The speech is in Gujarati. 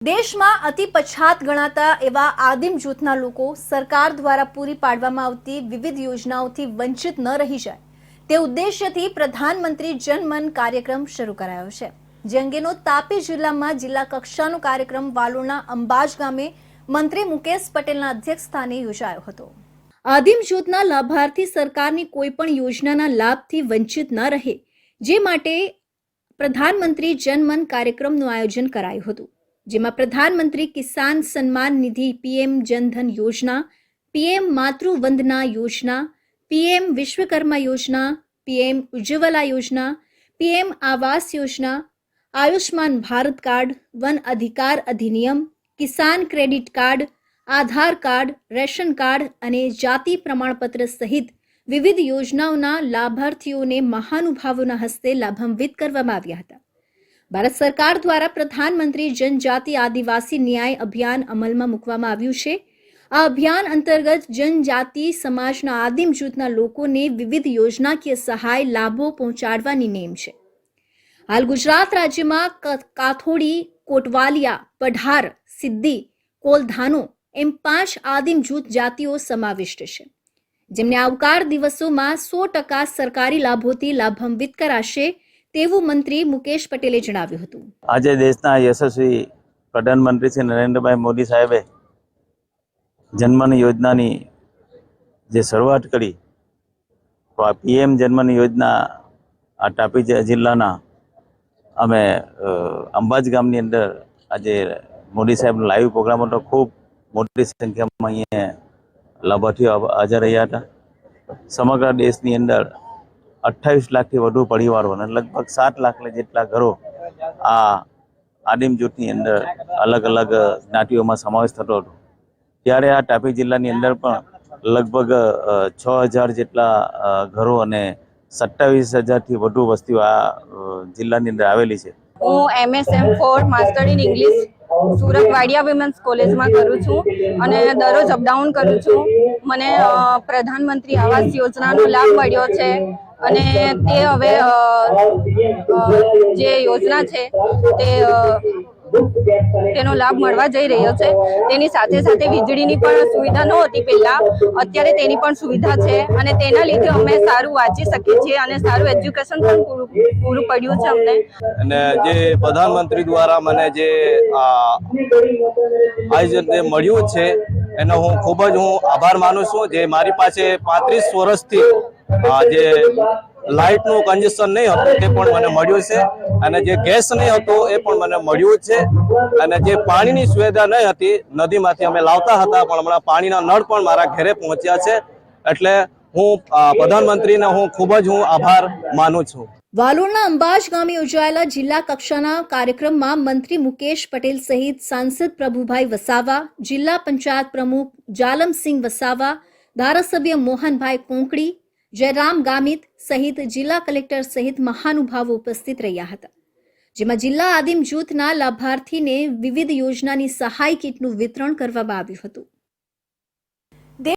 દેશમાં અતિ પછાત ગણાતા એવા આદિમ જૂથના લોકો સરકાર દ્વારા પૂરી પાડવામાં આવતી વિવિધ યોજનાઓથી વંચિત ન રહી જાય. તે ઉદ્દેશ્યથી પ્રધાનમંત્રી જનમન કાર્યક્રમ શરૂ કરાયો છે. જે અંગેનો તાપી જિલ્લામાં જિલ્લા કક્ષાનો કાર્યક્રમ વાલોડના અંબાજ ગામે મંત્રી મુકેશ પટેલના અધ્યક્ષસ્થાને યોજાયો હતો. આદિમ જૂથના લાભાર્થી સરકારની કોઈ પણ યોજનાના લાભથી વંચિત ન રહે, જે માટે પ્રધાનમંત્રી જનમન કાર્યક્રમનું આયોજન કરાયું હતું. જેમાં પ્રધાનમંત્રી કિસાન સન્માન નિધિ પીએમ જનધન યોજના, પીએમ માતૃવંદના યોજના, પીએમ વિશ્વકર્મા યોજના, પીએમ ઉજ્જવલા યોજના, પીએમ આવાસ યોજના આયુષ્માન ભારત કાર્ડ, વન અધિકાર અધિનિયમ, Kisan credit card, Aadhaar card, ration card અને જાતિ પ્રમાણપત્ર સહિત વિવિધ યોજનાઓના લાભાર્થીઓને મહાનુભાવોના હસ્તે લાભાન્વિત કરવામાં આવ્યા હતા. ભારત સરકાર દ્વારા પ્રધાનમંત્રી જનજાતિ આદિવાસી ન્યાય અભિયાન અમલમાં મૂકવામાં આવ્યું છે. આ અભિયાન અંતર્ગત જનજાતિ સમાજના આદિમ જૂથના લોકોને વિવિધ યોજનાકીય સહાય, લાભો પહોંચાડવાની નેમ છે. હાલ ગુજરાત રાજ્યમાં કાથોડી, કોટવાલિયા, પઢાર સિદ્ધિ કોલધાનો એમ પાંચ આદિમ જૂથ જાતિઓ સમાવિષ્ટ છે. જેમને આવકાર દિવસોમાં સો ટકા સરકારી લાભોથી લાભાન્વિત કરાશે તેવું મંત્રી મુકેશ પટેલે જણાવ્યું હતું. આજે દેશના યશસ્વી પ્રધાનમંત્રી શ્રી નરેન્દ્રભાઈ મોદી સાહેબે જન્મન યોજનાની જે શરૂઆત કરી, તો આ પીએમ જન્મન યોજના આ તાપી જિલ્લાના અમે અંબાજ ગામની અંદર આજે મોદી સાહેબનો લાઈવ પ્રોગ્રામ હતો. ખૂબ મોટી સંખ્યામાં અહીંયા લાભાર્થીઓ હાજર રહ્યા હતા. સમગ્ર દેશની અંદર અઠ્ઠાવીસ લાખથી વધુ પરિવારો અને લગભગ સાત લાખ જેટલા ઘરો આ આદિમ જૂથની અંદર અલગ અલગ જ્ઞાતિઓમાં સમાવેશ થતો હતો. ત્યારે આ તાપી જિલ્લાની અંદર પણ લગભગ છ હજાર જેટલા ઘરો અને સત્તાવીસ હજારથી વધુ વસ્તીઓ આ જિલ્લાની અંદર આવેલી છે. હું MSM for master in English Surat Wadia women's કોલેજમાં કરું છું અને દરરોજ અપડાઉન કરું છું. મને પ્રધાનમંત્રી આવાસ યોજનાનો લાભ મળ્યો છે. અને તે હવે જે યોજના છે તે તેનો લાભ મળવા જઈ રહ્યો છે. તેની સાથે સાથે વીજળીની પણ સુવિધા નહોતી પહેલા. અત્યારે તેની પણ સુવિધા છે અને તેના લીધે અમે સારું વાંચી શકીએ છીએ અને સારું એજ્યુકેશન પણ પૂરું પડ્યું છે અમને. અને જે પ્રધાનમંત્રી દ્વારા મને જે આયોજન જે મળ્યું છે એનો હું ખૂબ જ હું આભાર માનું છું. જે મારી પાસે પાંત્રીસ વર્ષથી જે લાઇટનું કન્જેશન નહીં હતું તે પણ મને મળ્યું છે. અને જે ગેસ નહીં હતો એ પણ મને મળ્યું છે. અને જે પાણીની સુવિધા નહીં હતી, નદીમાંથી અમે લાવતા હતા, પણ હમણાં પાણીના નળ પણ મારા ઘરે પહોંચ્યા છે. એટલે હું પ્રધાનમંત્રીને હું ખૂબ જ હું આભાર માનું છું. વાલોડના અંબાજ ગામે યોજાયેલા જિલ્લા કક્ષાના કાર્યક્રમમાં મંત્રી મુકેશ પટેલ સહિત સાંસદ પ્રભુભાઈ વસાવા, જિલ્લા પંચાયત પ્રમુખ જાલમસિંહ વસાવા, ધારાસભ્ય મોહનભાઈ કોંકડી જયરામ ગામિત સહિત જિલ્લા કલેક્ટર સહિત મહાનુભાવો ઉપસ્થિત રહ્યા હતા, જેમાં જિલ્લા આદિમ જૂથના લાભાર્થીને વિવિધ યોજનાની સહાય કીટનું વિતરણ કરવામાં આવ્યું હતું.